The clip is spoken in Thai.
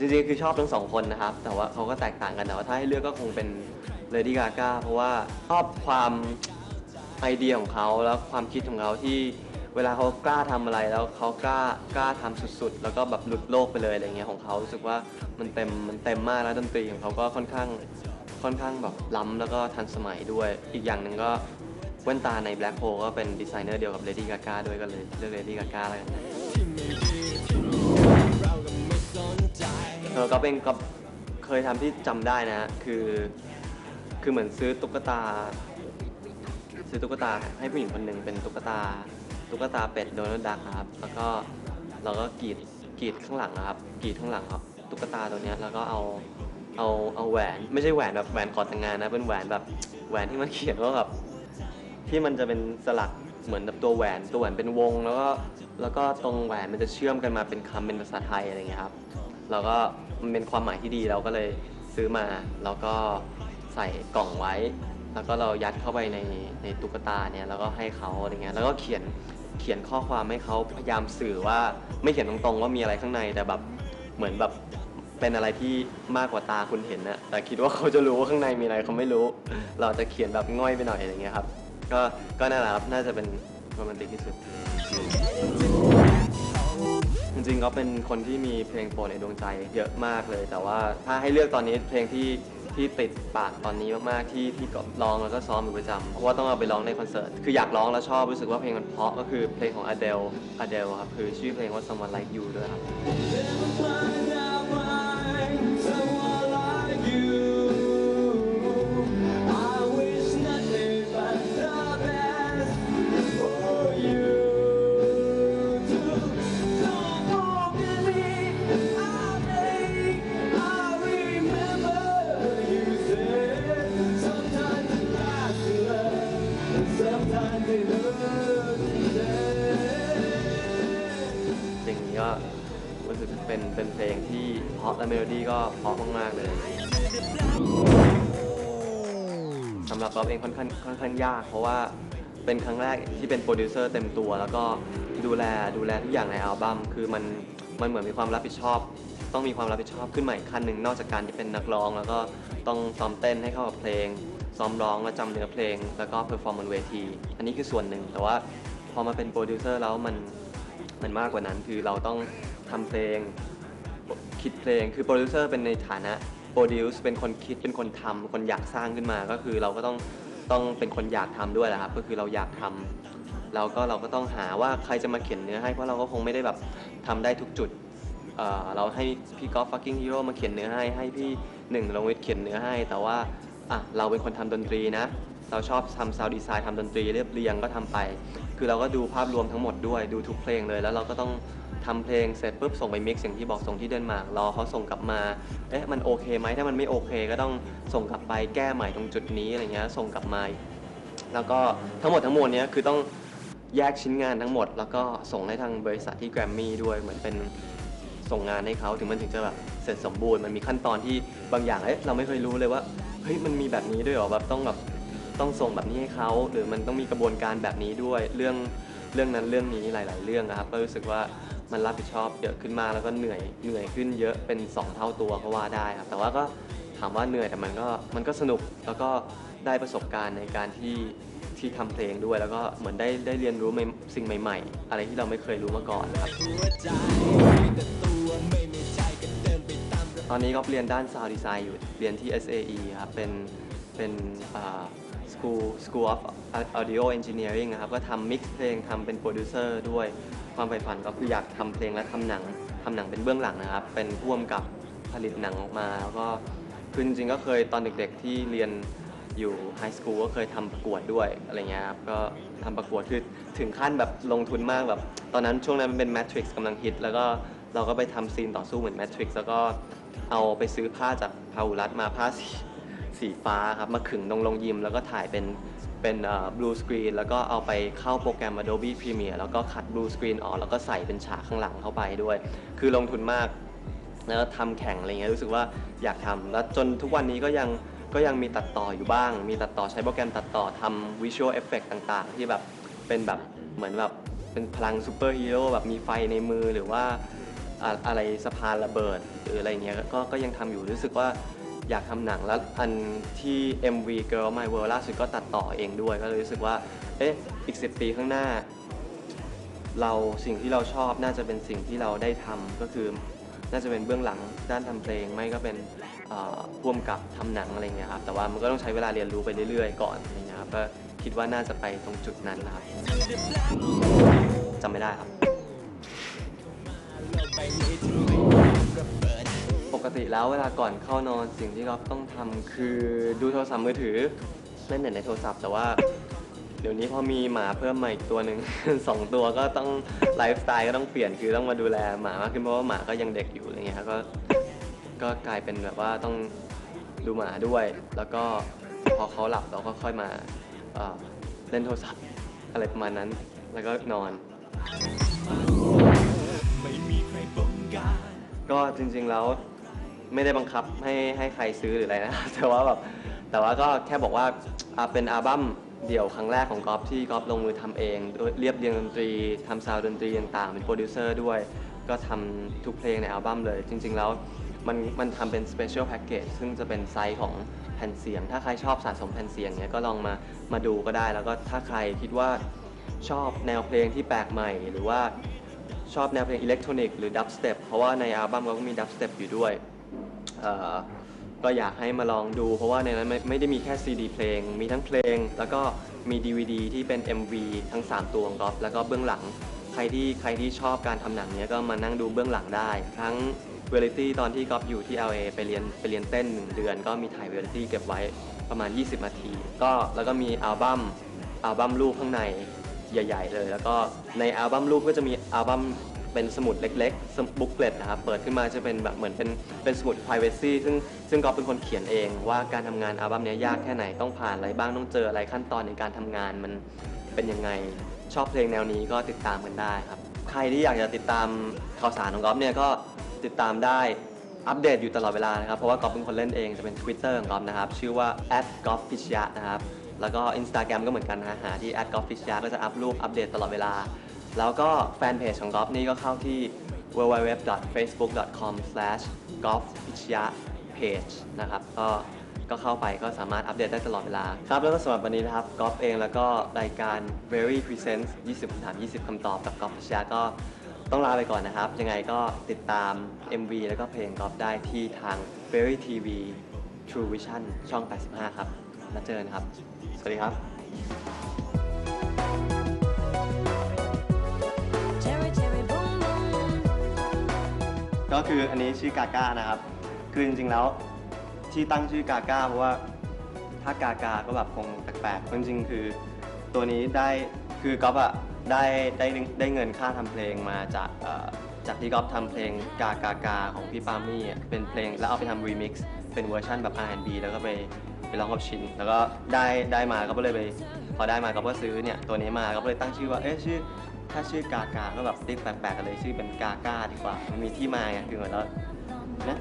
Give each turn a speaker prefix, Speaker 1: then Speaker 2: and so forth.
Speaker 1: จริงๆคือชอบทั้งสองคนนะครับ แต่ว่าเขาก็แตกต่างกันแต่ว่าถ้าให้เลือกก็คงเป็น Lady Gaga เพราะว่าชอบความไอเดียของเขาแล้วความคิดของเขาที่เวลาเขากล้าทำอะไรแล้วเขากล้ากล้าทำสุดๆ แล้วก็แบบหลุดโลกไปเลยอะไรเงี้ยของเขารู้สึกว่ามันเต็มมันเต็มมากแล้วดนตรีของเขาก็ค่อนข้างค่อนข้างแบบล้ำแล้วก็ทันสมัยด้วย อีกอย่างหนึ่งก็แว่นตาใน Black Hole ก็เป็นดีไซเนอร์เดียวกับ Lady Gaga ด้วยก็เลยเลือก Lady Gaga แล้วกัน ออก็เป็นก็เคยทำที่จำได้นะฮะคือ คือเหมือนซื้อตุ๊กตา ซื้อตุ๊กตาให้ผู้หญิงคนหนึ่งเป็นตุ๊กตา ตุ๊กตาเป็ดโดนัลด์ดักครับ แล้วก็เราก็กรีดกรีดข้างหลังนะครับกรีดข้างหลังครับ ตุ๊กตาตัวเนี้ยแล้วก็เอาเอาเอาแหวนไม่ใช่แหวนแบบแหวนขอแต่งงานนะเป็นแหวนแบบแหวนที่มันเขียนว่าแบบที่มันจะเป็นสลักเหมือนแบบตัวแหวนตัวแหวนเป็นวง แล้วก็แล้วก็ตรงแหวนมันจะเชื่อมกันมาเป็นคำเป็นภาษาไทยอะไรเงี้ยครับ แล้วก็ มันเป็นความหมายที่ดีเราก็เลยซื้อมา แล้วก็ใส่กล่องไว้ แล้วก็เรายัดเข้าไปในในตุ๊กตาเนี่ยแล้วก็ให้เขาอะไรเงี้ยแล้วก็เขียนเขียนข้อความให้เขาพยายามสื่อว่าไม่เขียนตรงๆว่ามีอะไรข้างในแต่แบบเหมือนแบบเป็นอะไรที่มากกว่าตาคุณเห็นนะแต่คิดว่าเขาจะรู้ว่าข้างในมีอะไรเขาไม่รู้ เราจะเขียนแบบง่อยไปหน่อยอะไรเงี้ยครับ ก็ก็นั่นแหละครับน่าจะเป็นโรแมนติกที่สุด จริงๆก็เป็นคนที่มีเพลงโปรดในดวงใจเยอะมากเลย แต่ว่าถ้าให้เลือกตอนนี้เพลงที่ที่ติดปากตอนนี้มากๆที่ที่ก็ร้องแล้วก็ซ้อมอยู่ประจำเพราะว่าต้องเอาไปร้องในคอนเสิร์ตคืออยากร้องแล้วชอบรู้สึกว่าเพลงมันเพราะก็คือเพลงของ Adele Adele ครับคือชื่อเพลงว่า Someone Like You ด้วยครับ เพลงนี้ก็รู้สึกเป็นเป็นเพลงที่เพราะและเมโลดี้ก็เพราะมากๆเลยสำหรับเราเองค่อนข้างค่อนข้างยาก เพราะว่าเป็นครั้งแรกที่เป็นโปรดิวเซอร์เต็มตัว แล้วก็ดูแลดูแลทุกอย่างในอัลบั้มคือมันมันเหมือนมีความรับผิดชอบ ต้องมีความรับผิดชอบขึ้นมาอีกขั้นหนึ่งนอกจากการที่เป็นนักร้อง แล้วก็ต้องซ้อมเต้นให้เข้ากับเพลง ซ้อมร้องและจำเนื้อเพลง แล้วก็เพอร์ฟอร์มบนเวที อันนี้คือส่วนหนึ่ง แต่ว่าพอมาเป็นโปรดิวเซอร์แล้วมันมันมากกว่านั้น คือเราต้องทำเพลงคิดเพลงคือโปรดิวเซอร์เป็นในฐานะโปรดิวซ์เป็นคนคิดเป็นคนทำคนอยากสร้างขึ้นมาก็คือเราก็ต้องต้องเป็นคนอยากทำด้วยแหละครับก็คือเราอยากทำแล้วก็เราก็ต้องหาว่าใครจะมาเขียนเนื้อให้เพราะเราก็คงไม่ได้แบบทำได้ทุกจุดเเราให้พี่กอล์ฟฟักกิ้งฮีโร่มาเขียนเนื้อให้ให้พี่หนึ่งลงวิทย์เขียนเนื้อให้ แต่ว่า อะเราเป็นคนทำดนตรีนะ เราชอบทำซาวด์ดีไซน์ทำดนตรีเรียบเรียงก็ทำไป คือเราก็ดูภาพรวมทั้งหมดด้วยดูทุกเพลงเลย แล้วเราก็ต้องทำเพลงเสร็จปุ๊บส่งไปมิกซ์อย่างที่บอกส่งที่เดนมาร์กรอเขาส่งกลับมาเอ๊ะมันโอเคไหมถ้ามันไม่โอเค ก็ต้องส่งกลับไปแก้ใหม่ตรงจุดนี้อะไรเงี้ยส่งกลับมาแล้วก็ทั้งหมดทั้งมวลเนี้ยคือต้องแยกชิ้นงานทั้งหมด แล้วก็ส่งให้ทางบริษัทที่แกรมมี่ด้วยเหมือนเป็นส่งงานให้เขาถึงมันถึงจะแบบเสร็จสมบูรณ์มันมีขั้นตอนที่บางอย่างเอ๊ะเราไม่เคยรู้เลยว่า เฮ้ยมันมีแบบนี้ด้วยเหรอแบบต้องแบบต้องส่งแบบนี้ให้เขาหรือมันต้องมีกระบวนการแบบนี้ด้วยเรื่องเรื่องนั้นเรื่องนี้หลาย ๆ เรื่องนะครับ ก็รู้สึกว่ามันรับผิดชอบเยอะขึ้นมาแล้วก็เหนื่อยเหนื่อยขึ้นเยอะเป็น 2 เท่าตัวก็ว่าได้ครับแต่ว่าก็ถามว่าเหนื่อยแต่มันก็มันก็สนุกแล้วก็ได้ประสบการณ์ในการที่ที่ทำเพลงด้วย แล้วก็เหมือนได้ได้เรียนรู้ใหม่สิ่งใหม่ ๆ อะไรที่เราไม่เคยรู้มาก่อนครับ ตอนนี้ก็เรียนด้าน Sound Design อยู่ เรียนที่ SAE ครับ เป็นเป็นอ่า School School of Audio Engineering นะครับ ก็ทำมิกซ์เพลงทำเป็นโปรดิวเซอร์ด้วย ความใฝ่ฝันก็คืออยากทำเพลงและทำหนังทำหนังเป็นเบื้องหลังนะครับ เป็นพ่วงกับผลิตหนังออกมา แล้วก็คือจริงๆก็เคยตอนเด็กๆที่เรียนอยู่ไฮสคูลก็เคยทำประกวดด้วยอะไรเงี้ยครับ ก็ทำประกวดคือถึงขั้นแบบลงทุนมากแบบ ตอนนั้นช่วงนั้นมันเป็น Matrix กำลังฮิต แล้วก็เราก็ไปทำซีนต่อสู้เหมือน Matrix แล้วก็ เอาไปซื้อผ้าจากพาหุรัตมาผ้าสีสีฟ้าครับมาขึงตรงลงยิม แล้วก็ถ่ายเป็นเป็นบลูสกรีนแล้วก็เอาไปเข้าโปรแกรม Adobe Premiere แล้วก็คัดบลูสกรีนออก แล้วก็ใส่เป็นฉากข้างหลังเข้าไปด้วย คือลงทุนมากแล้วทำแข่งอะไรเงี้ยรู้สึกว่าอยากทำแล้วจนทุกวันนี้ก็ยังก็ยังมีตัดต่ออยู่บ้าง มีตัดต่อใช้โปรแกรมตัดต่อทำวิชวลเอฟเฟกต่างๆ ที่แบบเป็นแบบเหมือนแบบเป็นพลังซูเปอร์ฮีโร่แบบมีไฟในมือหรือว่า อะอะไรสะพานระเบิดหรืออะไรเงี้ยก็ก็ยังทำอยู่รู้สึกว่าอยากทำหนังแล้วอันที่ MV Girl My World ล่าสุดก็ตัดต่อเองด้วย ก็เลยรู้สึกว่าเอ๊ะอีก 10 ปีข้างหน้า เราสิ่งที่เราชอบน่าจะเป็นสิ่งที่เราได้ทำก็คือน่าจะเป็นเบื้องหลังด้านทำเพลงไม่ก็เป็นเอ่อพ่วงกับทำหนังอะไรเงี้ยครับแต่ว่ามันก็ต้องใช้เวลาเรียนรู้ไปเรื่อยๆก่อนอะไรเงี้ยครับก็คิดว่าน่าจะไปตรงจุดนั้นนะครับจำไม่ได้ครับ ปกติแล้วเวลาก่อนเข้านอนสิ่งที่เราต้องทำคือดูโทรศัพท์มือถือเล่นเน็ตในโทรศัพท์แต่ว่า เดี๋ยวนี้พอมีหมาเพิ่มมาอีกตัวหนึ่ง สองตัวก็ต้องไลฟ์สไตล์ก็ต้องเปลี่ยนคือต้องมาดูแลหมามากขึ้นเพราะว่าหมาก็ยังเด็กอยู่อะไรเงี้ยครับก็ก็กลายเป็นแบบว่าต้องดูหมาด้วย แล้วก็พอเขาหลับเราก็ค่อยมาเอ่อเล่นโทรศัพท์อะไรประมาณนั้น แล้วก็นอน จริง ๆ แล้วไม่ได้บังคับให้ให้ใครซื้อหรืออะไรนะ แต่ว่าแบบแต่ว่าก็แค่บอกว่าอ่าเป็นอัลบั้มเดี่ยวครั้งแรกของกอฟที่กอฟลงมือทำเองโดยเรียบเรียงดนตรีทำซาวด์ดนตรีต่างๆ เป็นโปรดิวเซอร์ด้วย ก็ทำทุกเพลงในอัลบั้มเลย จริง ๆ แล้วมันมันทำเป็นสเปเชียลแพ็กเกจซึ่งจะเป็นไซส์ของแผ่นเสียง ถ้าใครชอบสะสมแผ่นเสียงเนี้ยก็ลองมามาดูก็ได้ แล้วก็ถ้าใครคิดว่าชอบแนวเพลงที่แปลกใหม่ หรือว่า ชอบแนวเพลงอิเล็กทรอนิกส์หรือดับสเต็ปเพราะว่าในอัลบั้มเราก็มีดับสเต็ปอยู่ด้วยก็อยากให้มาลองดู เพราะว่าในนั้นไม่ไม่ได้มีแค่ซีดีเพลง มีทั้งเพลง แล้วก็มี DVD ที่เป็น MV ทั้ง 3 ตัวของก๊อฟแล้วก็เบื้องหลัง ใครที่ใครที่ชอบการทำหนังเนี้ยก็มานั่งดูเบื้องหลังได้ ทั้งเวลิตี้ตอนที่ก๊อฟอยู่ที่ LA ไปเรียนไปเรียนเต้น 1 เดือน ก็มีถ่ายเวลิตี้เก็บไว้ประมาณ 20 นาที ก็แล้วก็มีอัลบั้มอัลบั้มรูปข้างใน ใหญ่ ๆ เลย แล้วก็ในอัลบั้มรูปก็จะมีอัลบั้มเป็นสมุดเล็กๆสมุดบุ๊กเลตนะครับ เปิดขึ้นมาจะเป็นแบบเหมือนเป็นเป็นสมุด privacy ซึ่งซึ่งก็เป็นคนเขียนเองว่าการทำงานอัลบั้มเนี้ยยากแค่ไหนต้องผ่านอะไรบ้างต้องเจออะไรขั้นตอนในการทำงานมันเป็นยังไงชอบเพลงแนวนี้ก็ติดตามกันได้ครับ ใครที่อยากจะติดตามข่าวสารของก๊อฟเนี่ยก็ติดตามได้อัปเดตอยู่ตลอดเวลานะครับ เพราะว่าก๊อฟเป็นคนเล่นเองจะเป็น Twitter ของก๊อฟนะครับ ชื่อว่า g o f f i s h y a นะครับ แล้วก็ Instagram ก็เหมือนกันนะฮะหาที่ g o f f i s h y a ก็จะอัพรูปอัปเดตตลอดเวลา แล้วก็แฟนเพจของก๊อฟนี่ก็เข้าที่ www.facebook.com/golffichya page นะครับก็ก็เข้าไปก็สามารถอัปเดตได้ตลอดเวลาครับแล้วก็สำหรับวันนี้นะครับกอล์ฟเองแล้วก็รายการ Very Presents 20คำถาม 20คำตอบกับกอล์ฟพิชยาก็ต้องลาไปก่อนนะครับ ยังไงก็ติดตาม MV แล้วก็เพลงกอล์ฟได้ที่ทาง Very TV True Vision ช่อง 85 ครับ แล้วเจอกันครับ สวัสดีครับ
Speaker 2: Cherry, cherry, boom, boom.
Speaker 1: ก็คืออันนี้ชื่อกาก้านะครับ คือจริงๆแล้วที่ตั้งชื่อกาก้าเพราะว่าถ้ากากาก็แบบคงแปลกๆจริงๆคือตัวนี้ได้คือก๊อฟอะได้ได้ได้เงินค่าทำเพลงมาจากเอ่อจากที่ก๊อฟทำเพลงกากากาของพี่ปามี่อะเป็นเพลงแล้วเอาไปทำรีมิกซ์เป็นเวอร์ชันแบบ R&B แล้วก็ไป ไปร้องกับชิน แล้วก็ได้ได้มาก็เลยไป พอได้มาก็ซื้อเนี่ยตัวนี้มาก็เลยตั้งชื่อว่าเอ๊ะชื่อถ้าชื่อกากาก็แบบติ๊กแปลกๆกันเลยชื่อเป็นกาก้าดีกว่า มันมีที่มาไงคือเหมือน
Speaker 2: แล้วนะ